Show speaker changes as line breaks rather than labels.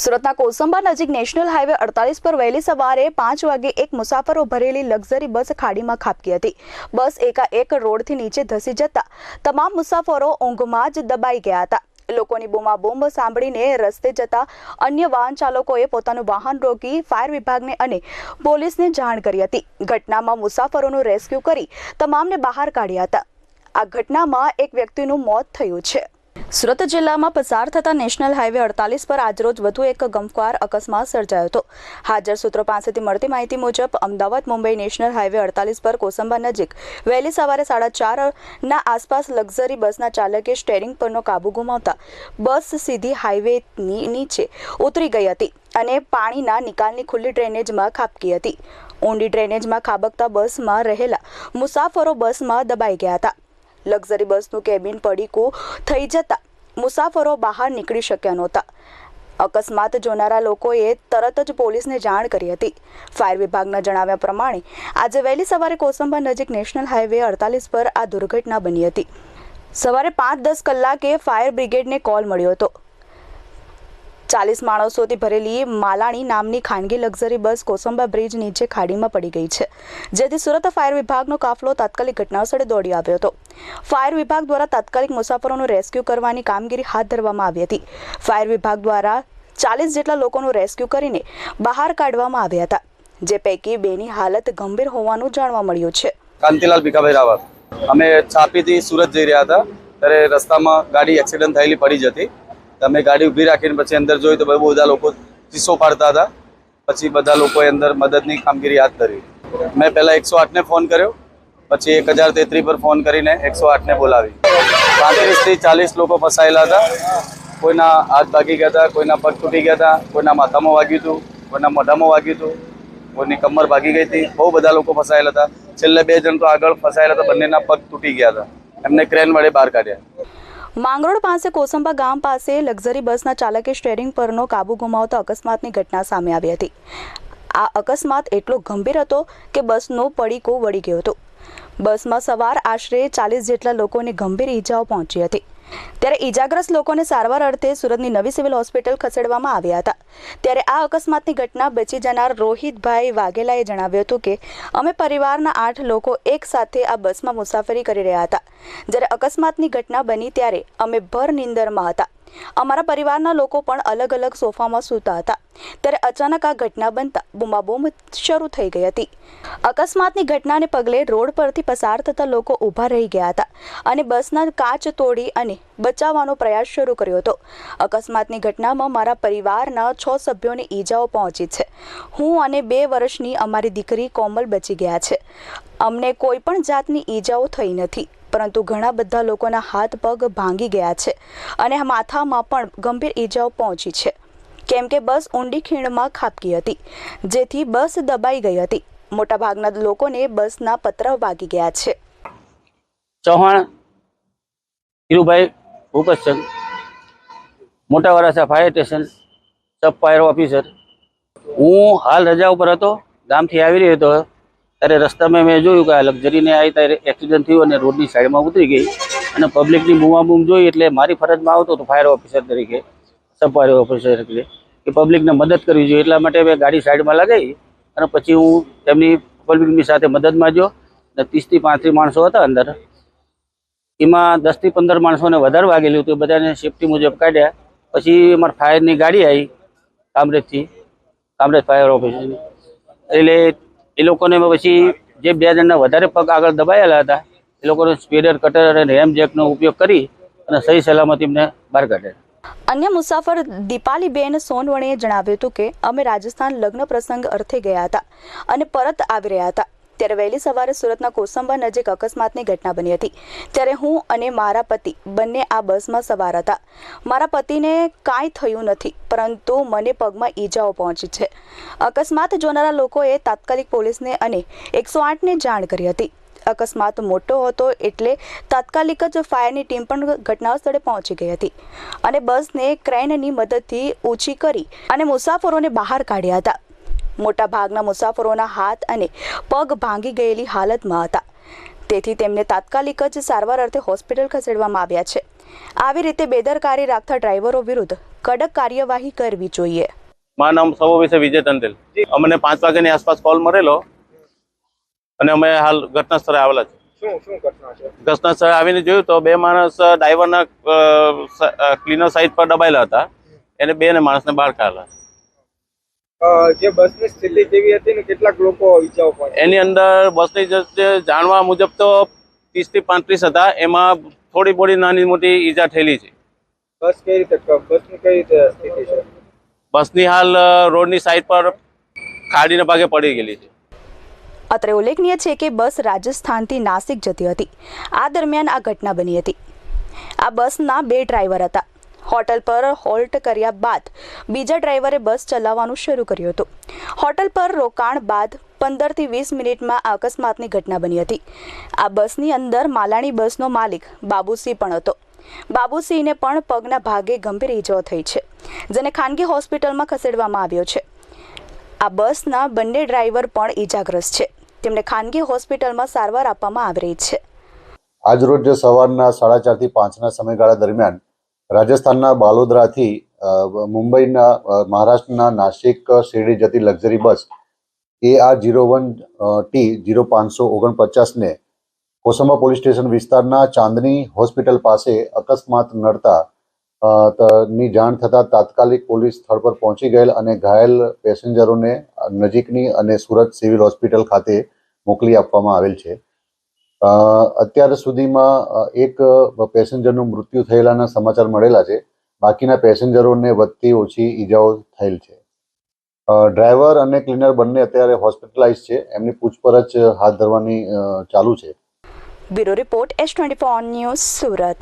સુરતના કોસંબા નજીક national highway અડતાલીસ પર વહેલી સવારે પાંચ વાગે એક મુસાફરો ભરેલી લક્ઝરી બસ ખાડીમાં ખાબકી હતી. બસ એકાએક રોડથી નીચે ધસી જતા તમામ મુસાફરો ઊંઘમાં જ દબાઈ ગયા હતા. લોકોની બૂમાબૂમ સાંભળીને રસ્તે જતા અન્ય વાહન ચાલકોએ પોતાનું વાહન રોકી ફાયર વિભાગને અને પોલીસને જાણ કરી હતી. ઘટનામાં મુસાફરોનું રેસ્ક્યુ કરી તમામને બહાર કાઢ્યા હતા. આ ઘટનામાં એક વ્યક્તિનું મોત થયું છે. સુરત જિલ્લામાં પસાર થતા નેશનલ હાઈવે અડતાલીસ પર આજરોજ વધુ એક ગમખ્વાર અકસ્માત સર્જાયો હતો. હાજર સૂત્રો પાસેથી મળતી માહિતી મુજબ, અમદાવાદ, મુંબઈ નેશનલ હાઈવે અડતાલીસ પર કોસંબા નજીક વહેલી સવારે સાડા ચારના આસપાસ લક્ઝરી બસના ચાલકે સ્ટેરિંગ પરનો કાબુ ગુમાવતા બસ સીધી હાઈવેની નીચે ઉતરી ગઈ હતી અને પાણીના નિકાલની ખુલ્લી ડ્રેનેજમાં ખાબકી હતી. ઊંડી ડ્રેનેજમાં ખાબકતા બસમાં રહેલા મુસાફરો બસમાં દબાઈ ગયા હતા. લક્ઝરી બસનું કેબિન પડીકું થઈ જતા મુસાફરો બહાર નીકળી શક્યા નહોતા. અકસ્માત જોનારા લોકોએ તરત જ પોલીસને જાણ કરી હતી. ફાયર વિભાગના જણાવ્યા પ્રમાણે, આજે વહેલી સવારે કોસંબા નજીક નેશનલ હાઈવે અડતાલીસ પર આ દુર્ઘટના બની હતી. સવારે પાંચ દસ કલાકે ફાયર બ્રિગેડને કોલ મળ્યો હતો. ચાલીસ માણસોથી ભરેલી માલાણી નામની ખાનગી લક્ઝરી બસ કોસંબા બ્રિજ નીચે ખાડીમાં પડી ગઈ છે, જેથી સુરત ફાયર વિભાગનો કાફલો તાત્કાલિક ઘટનાસ્થળે દોડી આવ્યો હતો. ફાયર વિભાગ દ્વારા તાત્કાલિક મુસાફરોનું રેસ્ક્યુ કરવાની કામગીરી હાથ ધરવામાં આવી હતી. ફાયર વિભાગ દ્વારા ચાલીસ જેટલા લોકોનું રેસ્ક્યુ કરીને બહાર કાઢવામાં આવ્યા હતા, જે પૈકી બેની હાલત ગંભીર હોવાનું જાણવા મળ્યું છે.
કાંતિલાલ ભીખાભાઈ રાવત. અમે છાપીથી સુરત જઈ રહ્યા હતા, ત્યારે રસ્તામાં ગાડી એક્સિડન્ટ થયેલી પડી જ હતી તો અમે ગાડી ઊભી રાખીને પછી અંદર જોઈ તો બહુ બધા લોકો ચીસો પાડતા હતા. પછી બધા લોકોએ અંદર મદદની કામગીરી હાથ ધરી મેં પહેલાં એકસો આઠને ફોન કર્યો, પછી એક હજાર તેત્રી પર ફોન કરીને એકસો આઠને બોલાવી. પાંત્રીસથી ચાલીસ લોકો ફસાયેલા હતા. કોઈના હાથ ભાગી ગયા હતા, કોઈના પગ તૂટી ગયા હતા, કોઈના માથામાં વાગ્યું હતું, કોઈના મોઢામાં વાગ્યું હતું, કોઈની કમર ભાગી ગઈ હતી. બહુ બધા લોકો ફસાયેલા હતા. છેલ્લે બે જણ તો આગળ ફસાયેલા હતા, બંનેના પગ તૂટી ગયા હતા. એમને ક્રેન વડે બહાર કાઢ્યા.
માંગરોળ પાસે કોસંબા ગામ પાસે લક્ઝરી બસના ચાલકે સ્ટેરિંગ પરનો કાબુ ગુમાવતા અકસ્માતની ઘટના સામે આવી હતી. આ અકસ્માત એટલો ગંભીર હતો કે બસનો પડીકો વળી ગયો હતો. બસમાં સવાર આશરે ચાલીસ જેટલા લોકોને ગંભીર ઈજાઓ પહોંચી હતી. ત્યારે ઈજાગ્રસ્ત લોકોને સારવાર અર્થે સુરતની નવી સિવિલ હોસ્પિટલ ખસેડવામાં આવ્યા હતા. ત્યારે આ અકસ્માતની ઘટના બચી જનાર રોહિતભાઈ વાઘેલાએ જણાવ્યું હતું કે, અમે પરિવારના આઠ લોકો એક સાથે આ બસમાં મુસાફરી કરી રહ્યા હતા. જ્યારે અકસ્માતની ઘટના બની ત્યારે અમે ભર નિંદરમાં હતા. અમારા પરિવારના લોકો પણ અલગ અલગ સોફામાં સૂતા હતા. ત્યારે અચાનક આ ઘટના બનતા બૂમાબૂમ શરૂ થઈ ગઈ હતી. અકસ્માતની ઘટનાને પગલે રોડ પરથી પસાર થતા લોકો ઊભા રહી ગયા હતા અને બસના કાચ તોડી અને બચાવવાનો પ્રયાસ શરૂ કર્યો હતો. અકસ્માતની ઘટનામાં મારા પરિવારના છ સભ્યોને ઈજાઓ પહોંચી છે. હું અને બે વર્ષની અમારી દીકરી કોમલ બચી ગયા છે. અમને કોઈ પણ જાતની ઈજાઓ થઈ નથી. પરંતુ ઘણા બધા લોકોના હાથ પગ ભાંગી ગયા છે અને માથામાં પણ ગંભીર ઈજાઓ પહોંચી છે. કેમ કે બસ ઊંડી ખીણમાં ખાબકી હતી, જેથી બસ દબાઈ ગઈ હતી. મોટાભાગના લોકોને બસના પત્ર વાગી ગયા છે.
Chauhan, Dhirubhai Bhupatchand Mota Varachha fire station sub fire officer હું હાલ રજા ઉપર હતો, ગામથી આવી રહ્યો હતો. ત્યારે રસ્તામાં મેં જોયું કે આ લક્ઝરીને આવી ત્યારે એક્સિડન્ટ થયું અને રોડની સાઈડમાં ઉતરી ગઈ અને પબ્લિકની બૂમાબૂમ જોઈ એટલે મારી ફરજમાં આવતો હતો ફાયર ઓફિસર તરીકે સબ ઓફિસર તરીકે, કે પબ્લિકને મદદ કરવી જોઈએ. એટલા માટે મેં ગાડી સાઈડમાં લગાવી અને પછી હું તેમની પબ્લિકની સાથે મદદમાં ગયો. અને ત્રીસથી પાંત્રીસ માણસો હતા અંદર. એમાં દસથી પંદર માણસોને વધારે વાગેલું હતું. બધાને સેફટી મુજબ કાઢ્યા. પછી અમારા ફાયરની ગાડી આવી, કામરેજથી, કામરેજ ફાયર ઓફિસની એટલે એ લોકોને પછી જે બે જણના વધારે પગ આગળ દબાયેલા હતા, એ લોકોને સ્પીડર, કટર અને રેમ જેકનો ઉપયોગ કરી અને સહી સલામત એમને બહાર કાઢ્યા
અન્ય મુસાફર દીપાલીબેન સોનવણેએ જણાવ્યું હતું કે, અમે રાજસ્થાન લગ્ન પ્રસંગ અર્થે ગયા હતા અને પરત આવી રહ્યા હતા. ત્યારે વહેલી સવારે સુરતના કોસંબા નજીક અકસ્માતની ઘટના બની હતી. ત્યારે હું અને મારા પતિ બંને આ બસમાં સવાર હતા. મારા પતિને કાંઈ થયું નથી, પરંતુ મને પગમાં ઈજાઓ પહોંચી છે. અકસ્માત જોનારા લોકોએ તાત્કાલિક પોલીસને અને એકસો આઠને જાણ કરી હતી. અકસ્માત મોટો હતો એટલે તાત્કાલિક જ ફાયરની ટીમ પણ ઘટના સ્થળે પહોંચી ગઈ હતી અને બસને ક્રેનની મદદથી ઊંચી કરી અને મુસાફરોને બહાર કાઢ્યા હતા. મોટા ભાગના મુસાફરોના હાથ અને પગ ભાંગી ગયેલી હાલતમાં હતા. તેથી તેમને તાત્કાલિક જ સારવાર અર્થે હોસ્પિટલ ખસેડવામાં આવ્યા છે. આવી રીતે બેદરકારી રાખતા ડ્રાઈવરો વિરુદ્ધ કડક કાર્યવાહી કરવી જોઈએ.
મારું નામ સૌ વિશે વિજય તંદેલ અમને પાંચ વાગ્યાની આસપાસ કોલ મળેલો અને અમે હાલ ઘટના સ્થળે આવેલા છે
શું શું ઘટના છે?
સ્થળે આવીને જોયું તો બે માણસ ડ્રાઈવરના ક્લીનર સાઈડ પર દબાયેલા હતા. એને બે ને માણસને બહાર કાઢેલા
જે બસની સ્થિતિ કેવી હતી ને કેટલાક લોકો ઈજાઓ પણ
એની અંદર બસની જાણવા મુજબ તો ત્રીસથી પાંત્રીસ હતા. એમાં થોડી થોડી નાની મોટી ઈજા થયેલી છે.
બસ કઈ રીતે બસની કઈ રીતે સ્થિતિ છે?
બસની હાલ રોડની સાઈડ પર ખાડીના ભાગે પડી ગયેલી છે.
અત્રે ઉલ્લેખનીય છે કે બસ રાજસ્થાનથી નાસિક જતી હતી. આ દરમિયાન આ ઘટના બની હતી. આ બસના બે ડ્રાઈવર હતા. હોટલ પર હોલ્ટ કર્યા બાદ બીજા ડ્રાઈવરે બસ ચલાવવાનું શરૂ કર્યું હતું. હોટલ પર રોકાણ બાદ પંદરથી વીસ મિનિટમાં આ અકસ્માતની ઘટના બની હતી. આ બસની અંદર માલાણી બસનો માલિક બાબુસિંહ પણ હતો. બાબુસિંહને પણ પગના ભાગે ગંભીર ઈજાઓ થઈ છે, જેને ખાનગી હોસ્પિટલમાં ખસેડવામાં આવ્યો છે. આ બસના બંને ડ્રાઈવર પણ ઈજાગ્રસ્ત છે. તેમને ખાનગી હોસ્પિટલમાં સારવાર આપવામાં આવી રહી છે.
આજરોજ સવારના સાડા ચારથી પાંચના સમયગાળા દરમિયાન રાજસ્થાનના બાલોદરાથી મુંબઈના મહારાષ્ટ્રના નાસિક શિરડી જતી લક્ઝરી બસ એ આ જીરો વન ટી, જીરો પાંચસો ઓગણપચાસને કોસંબા પોલીસ સ્ટેશન વિસ્તારના ચાંદની હોસ્પિટલ પાસે અકસ્માત નડતા ની જાણ થતાં તાત્કાલિક પોલીસ સ્થળ પર પહોંચી ગયેલ અને ઘાયલ પેસેન્જરોને નજીકની અને સુરત સિવિલ હોસ્પિટલ ખાતે મોકલી આપવામાં આવેલ છે. અત્યાર સુધીમાં એક પેસેન્જરનું મૃત્યુ થયેલાના સમાચાર મળેલા છે. બાકીના પેસેન્જરોને વધતી ઓછી ઈજાઓ થયેલ છે. ડ્રાઈવર અને ક્લીનર બંને અત્યારે હોસ્પિટલાઇઝ છે. એમની પૂછપરછ હાથ ધરવાની ચાલુ છે.
Bureau report S twenty news Surat.